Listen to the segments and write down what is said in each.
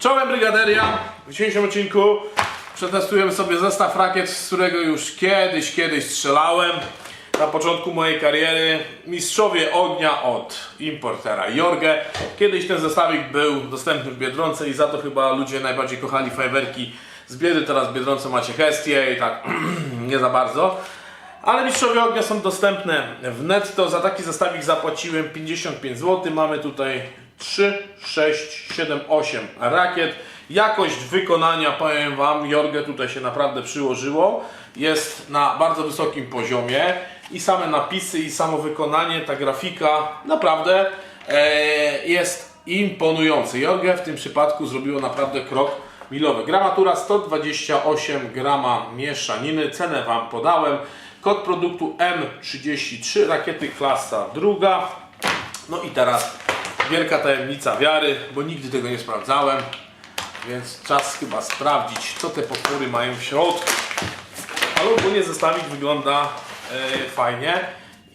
Czołem Brygaderia. W dzisiejszym odcinku przetestujemy sobie zestaw rakiet, z którego już kiedyś, kiedyś strzelałem. Na początku mojej kariery mistrzowie ognia od importera Jorge. Kiedyś ten zestawik był dostępny w Biedronce i za to chyba ludzie najbardziej kochali fajerwerki z Biedy. Teraz w Biedronce macie Hestię i tak nie za bardzo. Ale mistrzowie ognia są dostępne w netto. Za taki zestawik zapłaciłem 55 zł. Mamy tutaj 3, 6, 7, 8 rakiet. Jakość wykonania, powiem Wam, Jorge tutaj się naprawdę przyłożyło. Jest na bardzo wysokim poziomie. I same napisy, i samo wykonanie, ta grafika naprawdę e, jest imponujący. Jorge w tym przypadku zrobiło naprawdę krok milowy. Gramatura 128 grama mieszaniny. Cenę Wam podałem. Kod produktu M33, rakiety klasa druga. No i teraz wielka tajemnica wiary, bo nigdy tego nie sprawdzałem. Więc czas chyba sprawdzić, co te potwory mają w środku. Ale ogólnie zestawik wygląda e, fajnie.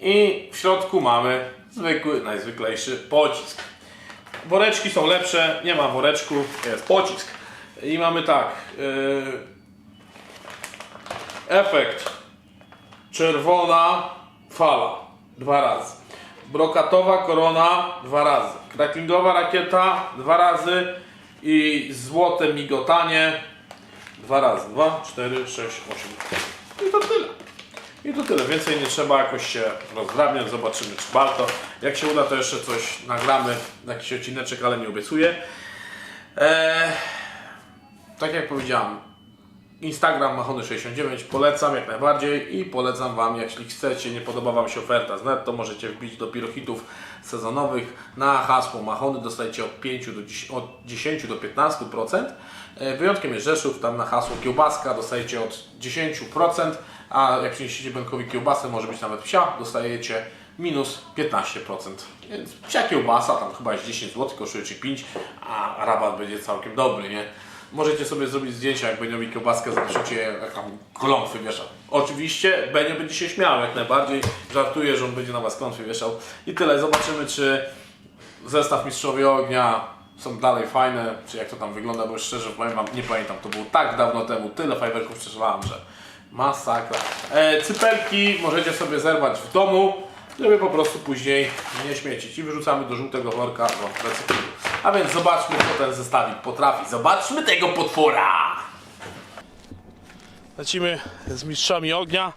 I w środku mamy zwykły, najzwyklejszy pocisk. Woreczki są lepsze, nie ma woreczku, jest pocisk. I mamy tak. e, efekt czerwona fala dwa razy. Brokatowa korona dwa razy. Cracklingowa rakieta dwa razy i złote migotanie dwa razy. Dwa, cztery, sześć, osiem. I to tyle. I to tyle. Więcej nie trzeba jakoś się rozdrabniać. Zobaczymy, czy warto. Jak się uda, to jeszcze coś nagramy. Jakiś odcineczek, ale nie obiecuję. Eee, tak jak powiedziałem, Instagram Machony69 polecam jak najbardziej i polecam Wam, jeśli chcecie, nie podoba Wam się oferta z netto, możecie wbić do pirochitów sezonowych na hasło Machony, dostajecie od 5 do 10, od 10 do 15%. E, Wyjątkiem jest Rzeszów, tam na hasło kiełbaska dostajecie od 10%, a jak przyniesiecie Benkowi kiełbasę, może być nawet psia, dostajecie minus 15%. Więc psia kiełbasa, tam chyba jest 10 zł, kosztuje czy 5, a rabat będzie całkiem dobry, nie? Możecie sobie zrobić zdjęcia, jak Beniowi kiełbaskę zapiszecie, jak tam klątwy wieszał. Oczywiście Benio będzie się śmiał jak najbardziej. Żartuję, że on będzie na Was klątwy wieszał. I tyle. Zobaczymy, czy zestaw Mistrzowie Ognia są dalej fajne, czy jak to tam wygląda, bo szczerze powiem Wam, nie pamiętam. To było tak dawno temu. Tyle fajwerków przeżywałem, że masakra. E, cypelki możecie sobie zerwać w domu, żeby po prostu później nie śmiecić. I wyrzucamy do żółtego worka do recyklingu. A więc zobaczmy, co ten zestawik potrafi. Zobaczmy tego potwora! Lecimy z mistrzami ognia.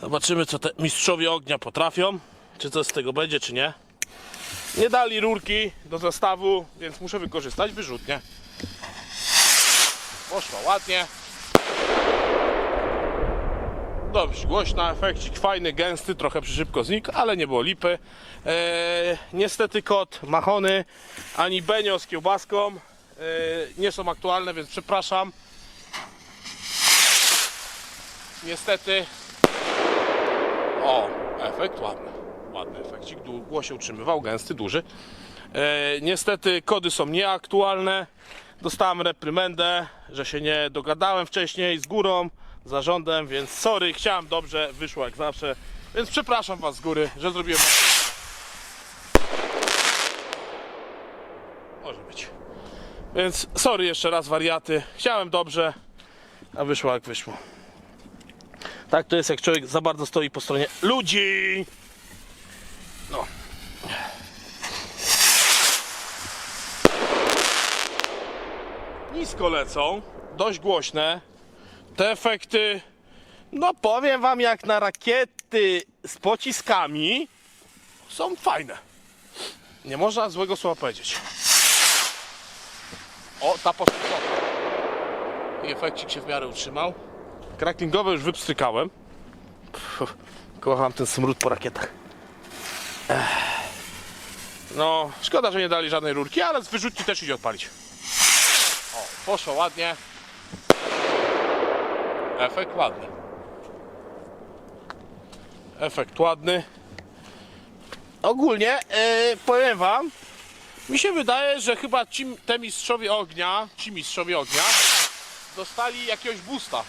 Zobaczymy, co te mistrzowie ognia potrafią. Czy coś z tego będzie, czy nie. Nie dali rurki do zestawu, więc muszę wykorzystać wyrzutnie. Poszła ładnie. Dość głośna, efekcik fajny, gęsty, trochę szybko znikł, ale nie było lipy. Eee, niestety kod Machony ani Benio z kiełbaską eee, nie są aktualne, więc przepraszam. Niestety. O, efekt ładny. Ładny efekcik, długo się utrzymywał, gęsty, duży. Eee, niestety kody są nieaktualne. Dostałem reprymendę, że się nie dogadałem wcześniej z górą, zarządem, więc sorry, chciałem dobrze, wyszło jak zawsze. Więc przepraszam Was z góry, że zrobiłem. Może być. Więc sorry jeszcze raz wariaty. Chciałem dobrze, a wyszło jak wyszło. Tak to jest jak człowiek za bardzo stoi po stronie ludzi. No. Nisko lecą, dość głośne. Te efekty, no powiem wam, jak na rakiety z pociskami, są fajne. Nie można złego słowa powiedzieć. O, ta poszła. I efekcik się w miarę utrzymał. Cracklingowe już wypstrykałem. Kocham ten smród po rakietach. Ech. No, szkoda, że nie dali żadnej rurki, ale z wyrzutni też idzie odpalić. O, poszło ładnie. Efekt ładny. Efekt ładny. Ogólnie yy, powiem wam, mi się wydaje, że chyba ci, te mistrzowie ognia, ci mistrzowie ognia dostali jakiegoś boosta.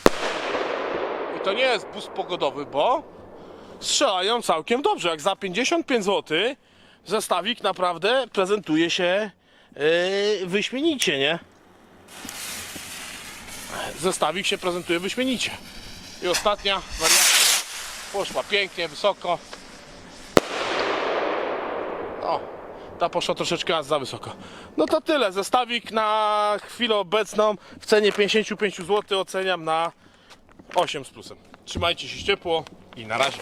I to nie jest boost pogodowy, bo strzelają całkiem dobrze. Jak za 55 zł zestawik naprawdę prezentuje się yy, wyśmienicie, nie? Zestawik się prezentuje wyśmienicie. I ostatnia wariacja poszła pięknie, wysoko. O, ta poszła troszeczkę za wysoko. No to tyle. Zestawik na chwilę obecną w cenie 55 zł oceniam na 8 z plusem. Trzymajcie się ciepło i na razie.